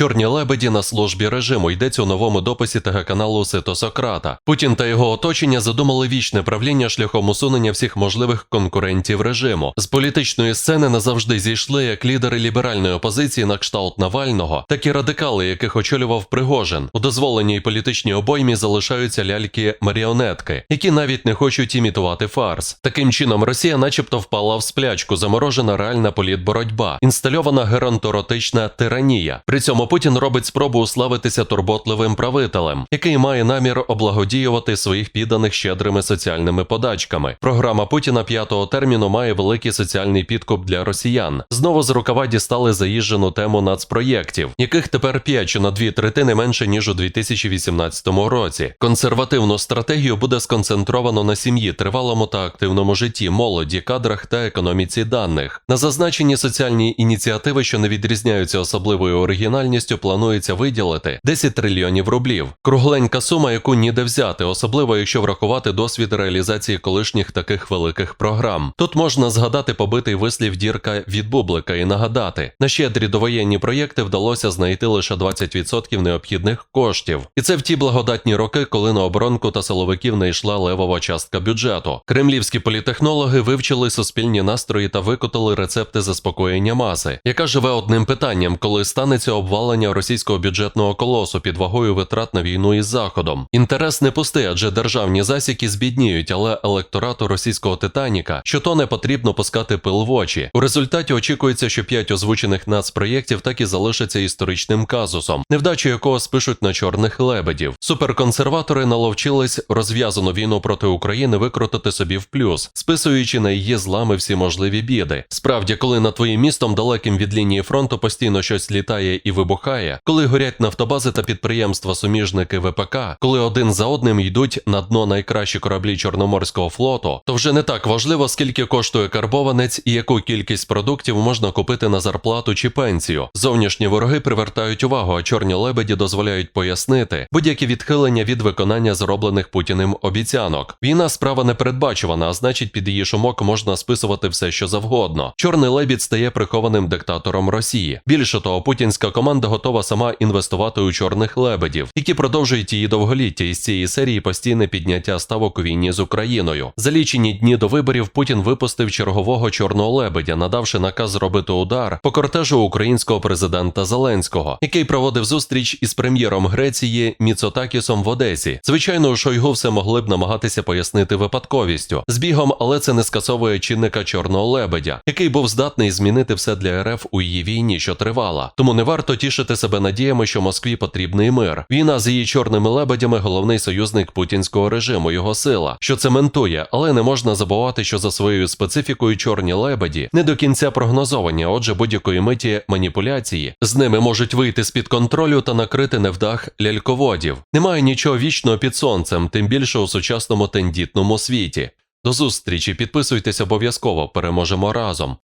Чорні лебеді на службі режиму йдеться у новому дописі ТГ каналу Сито Сократа. Путін та його оточення задумали вічне правління шляхом усунення всіх можливих конкурентів режиму. З політичної сцени назавжди зійшли як лідери ліберальної опозиції на кшталт Навального, так і радикали, яких очолював Пригожин. У дозволеній політичній обоймі залишаються ляльки-маріонетки, які навіть не хочуть імітувати фарс. Таким чином, Росія, начебто, впала в сплячку, заморожена реальна політборотьба, інстальована геронторотична тиранія. При цьому Путін робить спробу уславитися турботливим правителем, який має намір облагодіювати своїх підданих щедрими соціальними подачками. Програма Путіна п'ятого терміну має великий соціальний підкуп для росіян. Знову з рукава дістали заїжджену тему нацпроєктів, яких тепер п'ять чи на дві третини менше ніж у 2018 році. Консервативну стратегію буде сконцентровано на сім'ї, тривалому та активному житті, молоді, кадрах та економіці даних. На зазначені соціальні ініціативи, що не відрізняються особливою оригінальністю, планується виділити 10 трильйонів рублів. Кругленька сума, яку ніде взяти, особливо якщо врахувати досвід реалізації колишніх таких великих програм. Тут можна згадати побитий вислів дірка від бублика і нагадати, на щедрі довоєнні проєкти вдалося знайти лише 20% необхідних коштів. І це в ті благодатні роки, коли на оборонку та силовиків не йшла левова частка бюджету. Кремлівські політехнологи вивчили суспільні настрої та викотали рецепти заспокоєння маси, яка живе одним питанням, коли станеться обвалення російського бюджетного колосу під вагою витрат на війну із заходом. Інтерес не пустий, адже державні засіки збідніють, але електорату російського Титаніка, що то не потрібно пускати пил в очі. У результаті очікується, що п'ять озвучених нацпроєктів так і залишаться історичним казусом, невдачу якого спишуть на чорних лебедів. Суперконсерватори наловчились розв'язану війну проти України викрутити собі в плюс, списуючи на її злами всі можливі біди. Справді, коли над твоїм містом далеким від лінії фронту постійно щось літає і вибухає, коли горять нафтобази та підприємства суміжники ВПК, коли один за одним йдуть на дно найкращі кораблі Чорноморського флоту, то вже не так важливо, скільки коштує карбованець і яку кількість продуктів можна купити на зарплату чи пенсію. Зовнішні вороги привертають увагу, а чорні лебеді дозволяють пояснити будь-які відхилення від виконання зроблених путіним обіцянок. Війна справа непередбачувана, а значить, під її шумок можна списувати все, що завгодно. Чорний лебідь стає прихованим диктатором Росії. Більше того, путінська команда готова сама інвестувати у чорних лебедів, які продовжують її довголіття із цієї серії постійне підняття ставок у війні з Україною. За лічені дні до виборів Путін випустив чергового чорного лебедя, надавши наказ зробити удар по кортежу українського президента Зеленського, який проводив зустріч із прем'єром Греції Міцотакісом в Одесі. Звичайно, у Шойгу все могли б намагатися пояснити випадковістю збігом, але це не скасовує чинника чорного лебедя, який був здатний змінити все для РФ у її війні, що тривала. Тому не варто тішити себе надіями, що Москві потрібний мир. Війна з її чорними лебедями головний союзник путінського режиму, його сила, що цементує, але не можна забувати, що за своєю специфікою чорні лебеді не до кінця прогнозовані, отже, будь-якої миті маніпуляції з ними можуть вийти з під контролю та накрити невдах ляльководів. Немає нічого вічного під сонцем, тим більше у сучасному тендітному світі. До зустрічі, підписуйтесь обов'язково, переможемо разом.